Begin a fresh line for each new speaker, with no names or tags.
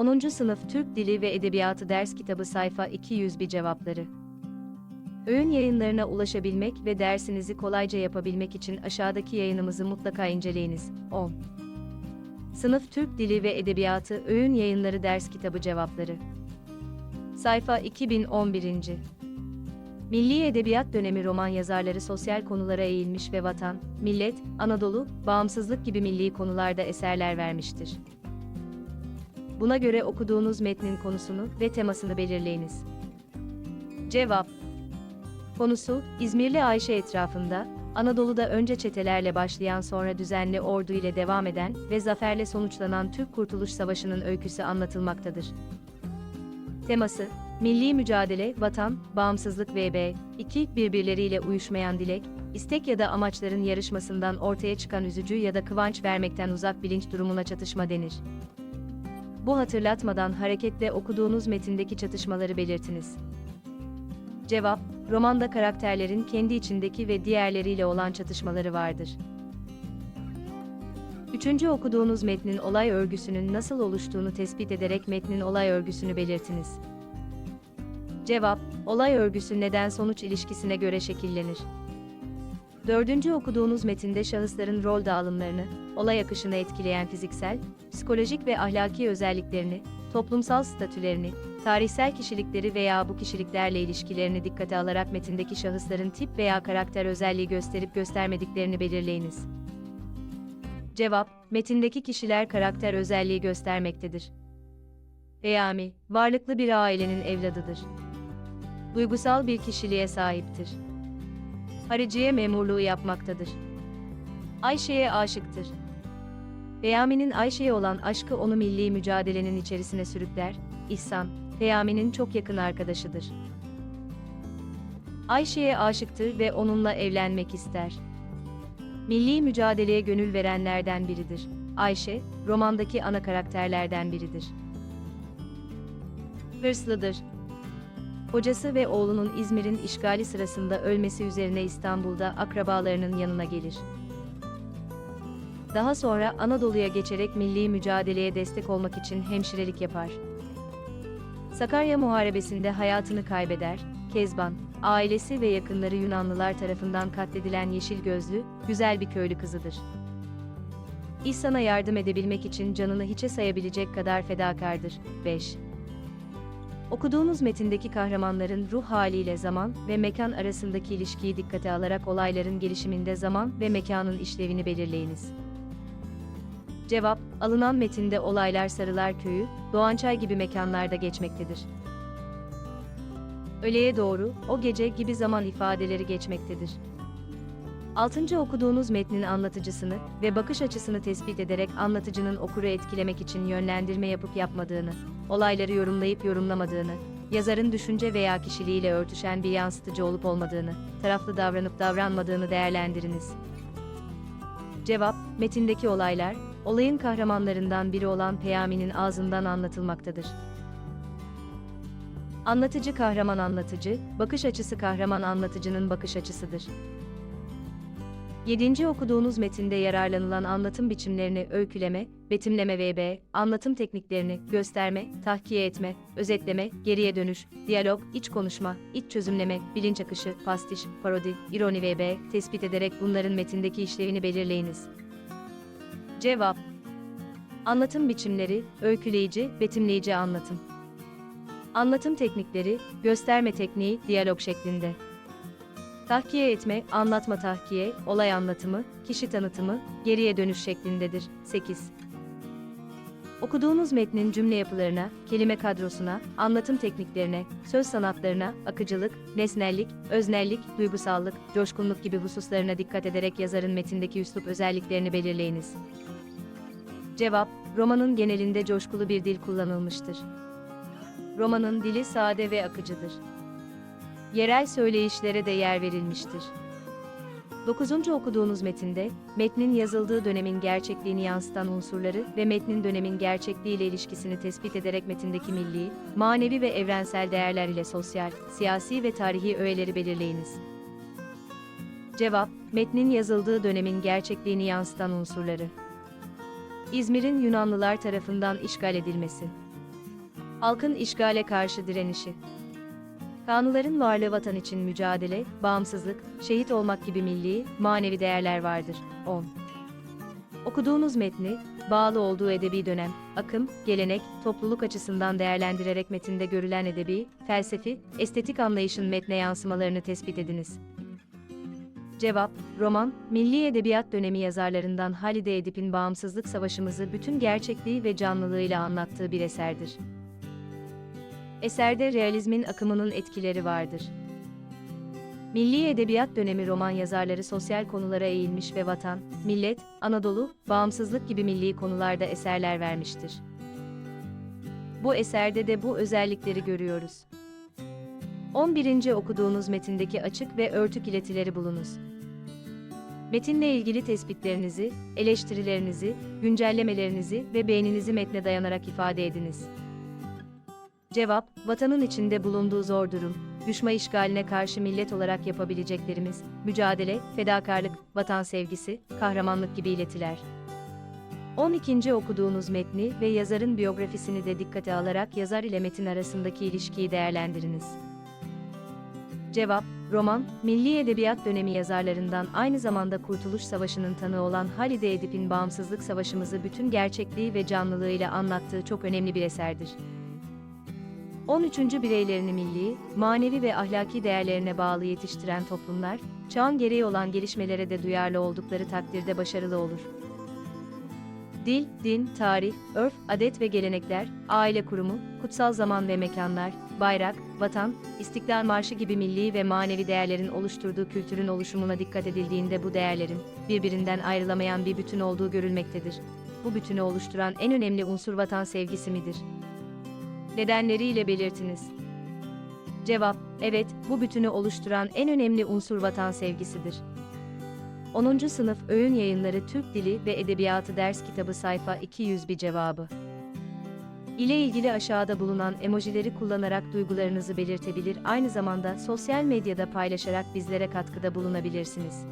10. Sınıf Türk Dili ve Edebiyatı Ders Kitabı Sayfa 201 Cevapları Öğün yayınlarına ulaşabilmek ve dersinizi kolayca yapabilmek için aşağıdaki yayınımızı mutlaka inceleyiniz. 10. Sınıf Türk Dili ve Edebiyatı Öğün Yayınları Ders Kitabı Cevapları Sayfa 2011. Milli Edebiyat dönemi roman yazarları sosyal konulara eğilmiş ve vatan, millet, Anadolu, bağımsızlık gibi milli konularda eserler vermiştir. Buna göre okuduğunuz metnin konusunu ve temasını belirleyiniz. Cevap Konusu, İzmirli Ayşe etrafında, Anadolu'da önce çetelerle başlayan sonra düzenli ordu ile devam eden ve zaferle sonuçlanan Türk Kurtuluş Savaşı'nın öyküsü anlatılmaktadır. Teması, milli mücadele, vatan, bağımsızlık vb. 2. Birbirleriyle uyuşmayan dilek, istek ya da amaçların yarışmasından ortaya çıkan üzücü ya da kıvanç vermekten uzak bilinç durumuna çatışma denir. Bu hatırlatmadan hareketle okuduğunuz metindeki çatışmaları belirtiniz. Cevap, romanda karakterlerin kendi içindeki ve diğerleriyle olan çatışmaları vardır. Üçüncü okuduğunuz metnin olay örgüsünün nasıl oluştuğunu tespit ederek metnin olay örgüsünü belirtiniz. Cevap, olay örgüsü neden-sonuç ilişkisine göre şekillenir. Dördüncü okuduğunuz metinde şahısların rol dağılımlarını, olay akışını etkileyen fiziksel, psikolojik ve ahlaki özelliklerini, toplumsal statülerini, tarihsel kişilikleri veya bu kişiliklerle ilişkilerini dikkate alarak metindeki şahısların tip veya karakter özelliği gösterip göstermediklerini belirleyiniz. Cevap, metindeki kişiler karakter özelliği göstermektedir. Peyami, varlıklı bir ailenin evladıdır. Duygusal bir kişiliğe sahiptir. Hariciye memurluğu yapmaktadır. Ayşe'ye aşıktır. Peyami'nin Ayşe'ye olan aşkı onu milli mücadelenin içerisine sürükler, İhsan, Peyami'nin çok yakın arkadaşıdır. Ayşe'ye aşıktır ve onunla evlenmek ister. Milli mücadeleye gönül verenlerden biridir. Ayşe, romandaki ana karakterlerden biridir. Hırslıdır. Kocası ve oğlunun İzmir'in işgali sırasında ölmesi üzerine İstanbul'da akrabalarının yanına gelir. Daha sonra Anadolu'ya geçerek milli mücadeleye destek olmak için hemşirelik yapar. Sakarya Muharebesi'nde hayatını kaybeder, Kezban, ailesi ve yakınları Yunanlılar tarafından katledilen yeşil gözlü, güzel bir köylü kızıdır. İhsan'a yardım edebilmek için canını hiçe sayabilecek kadar fedakardır. 5. Okuduğunuz metindeki kahramanların ruh haliyle zaman ve mekan arasındaki ilişkiyi dikkate alarak olayların gelişiminde zaman ve mekanın işlevini belirleyiniz. Cevap, alınan metinde olaylar Sarılar Köyü, Doğançay gibi mekanlarda geçmektedir. Öğleye doğru, o gece gibi zaman ifadeleri geçmektedir. 6. okuduğunuz metnin anlatıcısını ve bakış açısını tespit ederek anlatıcının okuru etkilemek için yönlendirme yapıp yapmadığını, olayları yorumlayıp yorumlamadığını, yazarın düşünce veya kişiliğiyle örtüşen bir yansıtıcı olup olmadığını, taraflı davranıp davranmadığını değerlendiriniz. Cevap, metindeki olaylar, olayın kahramanlarından biri olan Peyami'nin ağzından anlatılmaktadır. Anlatıcı kahraman anlatıcı, bakış açısı kahraman anlatıcının bakış açısıdır. 7. okuduğunuz metinde yararlanılan anlatım biçimlerini öyküleme, betimleme vb. anlatım tekniklerini gösterme, tahkiye etme, özetleme, geriye dönüş, diyalog, iç konuşma, iç çözümleme, bilinç akışı, pastiş, parodi, ironi vb. tespit ederek bunların metindeki işlevini belirleyiniz. Cevap Anlatım biçimleri, öyküleyici, betimleyici anlatım. Anlatım teknikleri, gösterme tekniği, diyalog şeklinde. Tahkiye etme, anlatma tahkiye, olay anlatımı, kişi tanıtımı, geriye dönüş şeklindedir. 8. Okuduğunuz metnin cümle yapılarına, kelime kadrosuna, anlatım tekniklerine, söz sanatlarına, akıcılık, nesnellik, öznellik, duygusallık, coşkunluk gibi hususlarına dikkat ederek yazarın metindeki üslup özelliklerini belirleyiniz. Cevap, romanın genelinde coşkulu bir dil kullanılmıştır. Romanın dili sade ve akıcıdır. Yerel söyleyişlere de yer verilmiştir. 9. okuduğunuz metinde, metnin yazıldığı dönemin gerçekliğini yansıtan unsurları ve metnin dönemin gerçekliğiyle ilişkisini tespit ederek metindeki milli, manevi ve evrensel değerler ile sosyal, siyasi ve tarihi öğeleri belirleyiniz. Cevap, metnin yazıldığı dönemin gerçekliğini yansıtan unsurları. İzmir'in Yunanlılar tarafından işgal edilmesi. Halkın işgale karşı direnişi. Kanunların varlığı vatan için mücadele, bağımsızlık, şehit olmak gibi milli, manevi değerler vardır. 10. Okuduğunuz metni, bağlı olduğu edebi dönem, akım, gelenek, topluluk açısından değerlendirerek metinde görülen edebi, felsefi, estetik anlayışın metne yansımalarını tespit ediniz. Cevap, roman, milli edebiyat dönemi yazarlarından Halide Edip'in bağımsızlık savaşımızı bütün gerçekliği ve canlılığıyla anlattığı bir eserdir. Eserde realizmin akımının etkileri vardır. Milli edebiyat dönemi roman yazarları sosyal konulara eğilmiş ve vatan, millet, Anadolu, bağımsızlık gibi milli konularda eserler vermiştir. Bu eserde de bu özellikleri görüyoruz. 11. okuduğunuz metindeki açık ve örtük iletileri bulunuz. Metinle ilgili tespitlerinizi, eleştirilerinizi, güncellemelerinizi ve beğeninizi metne dayanarak ifade ediniz. Cevap, vatanın içinde bulunduğu zor durum, düşman işgaline karşı millet olarak yapabileceklerimiz, mücadele, fedakarlık, vatan sevgisi, kahramanlık gibi iletiler. 12. okuduğunuz metni ve yazarın biyografisini de dikkate alarak yazar ile metin arasındaki ilişkiyi değerlendiriniz. Cevap, roman, milli edebiyat dönemi yazarlarından aynı zamanda Kurtuluş Savaşı'nın tanığı olan Halide Edip'in Bağımsızlık Savaşımızı bütün gerçekliği ve canlılığıyla anlattığı çok önemli bir eserdir. 13. bireylerini milli, manevi ve ahlaki değerlerine bağlı yetiştiren toplumlar, çağın gereği olan gelişmelere de duyarlı oldukları takdirde başarılı olur. Dil, din, tarih, örf, adet ve gelenekler, aile kurumu, kutsal zaman ve mekanlar, bayrak, vatan, istiklal marşı gibi milli ve manevi değerlerin oluşturduğu kültürün oluşumuna dikkat edildiğinde bu değerlerin, birbirinden ayrılamayan bir bütün olduğu görülmektedir. Bu bütünü oluşturan en önemli unsur vatan sevgisi midir? Nedenleriyle belirtiniz. Cevap, evet, bu bütünü oluşturan en önemli unsur vatan sevgisidir. 10. Sınıf Öğün Yayınları Türk Dili ve Edebiyatı Ders Kitabı sayfa 200 bir cevabı. ile ilgili aşağıda bulunan emojileri kullanarak duygularınızı belirtebilir aynı zamanda sosyal medyada paylaşarak bizlere katkıda bulunabilirsiniz.